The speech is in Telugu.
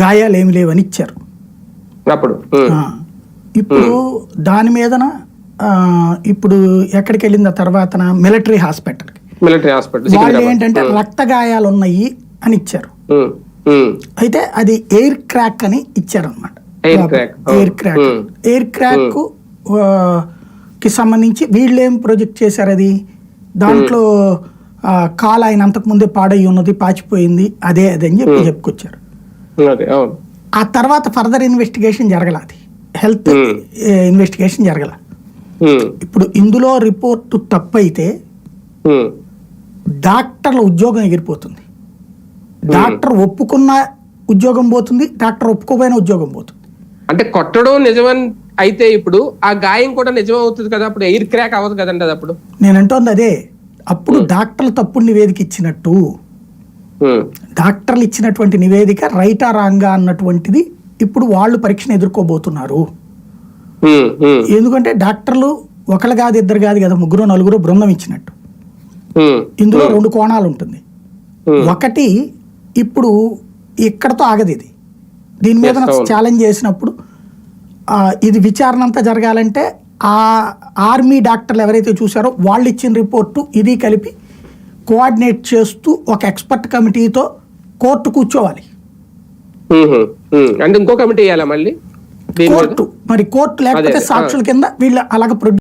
గాయాలు ఏమి లేవని ఇచ్చారు. అప్పుడు. ఇప్పుడు దాని మీదన ఇప్పుడు ఎక్కడికి వెళ్ళిన తర్వాత మిలిటరీ హాస్పిటల్కి. మిలిటరీ హాస్పిటల్ వాళ్ళు. ఏంటంటే రక్త గాయాలు ఉన్నాయి అని ఇచ్చారు. అయితే అది ఎయిర్ క్రాక్ అని ఇచ్చారనమాట. Air crack. Air crack. కి సంబంధించి వీళ్ళు ఏం ప్రొజెక్ట్ చేశారు అది? దాంట్లో కాలు ఆయన అంతకు ముందే పాడై ఉన్నది పాచిపోయింది అదే అదే అని చెప్పి చెప్పుకొచ్చారు. ఆ తర్వాత ఫర్దర్ ఇన్వెస్టిగేషన్ జరగల అది. హెల్త్. ఇన్వెస్టిగేషన్ జరగల. ఇప్పుడు ఇందులో రిపోర్టు తప్పు అయితే ఉమ్, డాక్టర్ల ఉద్యోగం ఎగిరిపోతుంది. డాక్టర్ ఒప్పుకున్న ఉద్యోగం పోతుంది డాక్టర్ ఒప్పుకోపోయిన ఉద్యోగం పోతుంది. అంటే కొట్టడం నిజమని అయితే ఇప్పుడు ఆ గాయం కూడా నిజం అవుతుంది కదా అప్పుడు ఎయిర్ క్రాక్ అవ్వదు కదండి అది అప్పుడు. నేను అంటోంది అదే అప్పుడు డాక్టర్లు తప్పుడు నివేదిక ఇచ్చినట్టు డాక్టర్లు ఇచ్చినటువంటి నివేదిక రైటా రాంగా అన్నటువంటిది ఇప్పుడు వాళ్ళు పరీక్షను ఎదుర్కోబోతున్నారు. ఉమ్, ఉమ్, ఎందుకంటే డాక్టర్లు ఒకరు కాదు ఇద్దరు కాదు కదా ముగ్గురు నలుగురు బృందం ఇచ్చినట్టు. ఇందులో రెండు కోణాలు ఉంటుంది. ఒకటి ఇప్పుడు ఇక్కడతో ఆగదు ఇది. దీని మీద. ఛాలెంజ్ చేసినప్పుడు ఇది విచారణ అంతా జరగాలంటే ఆ ఆర్మీ డాక్టర్లు ఎవరైతే చూసారో వాళ్ళు ఇచ్చిన రిపోర్టు ఇది కలిపి కోఆర్డినేట్ చేస్తూ ఒక ఎక్స్పర్ట్ కమిటీతో కోర్టు కూర్చోవాలి. అంటే ఇంకో కమిటీ మళ్ళీ? కోర్టు మరి కోర్టు లేకపోతే. సాక్షుల కింద వీళ్ళు అలాగ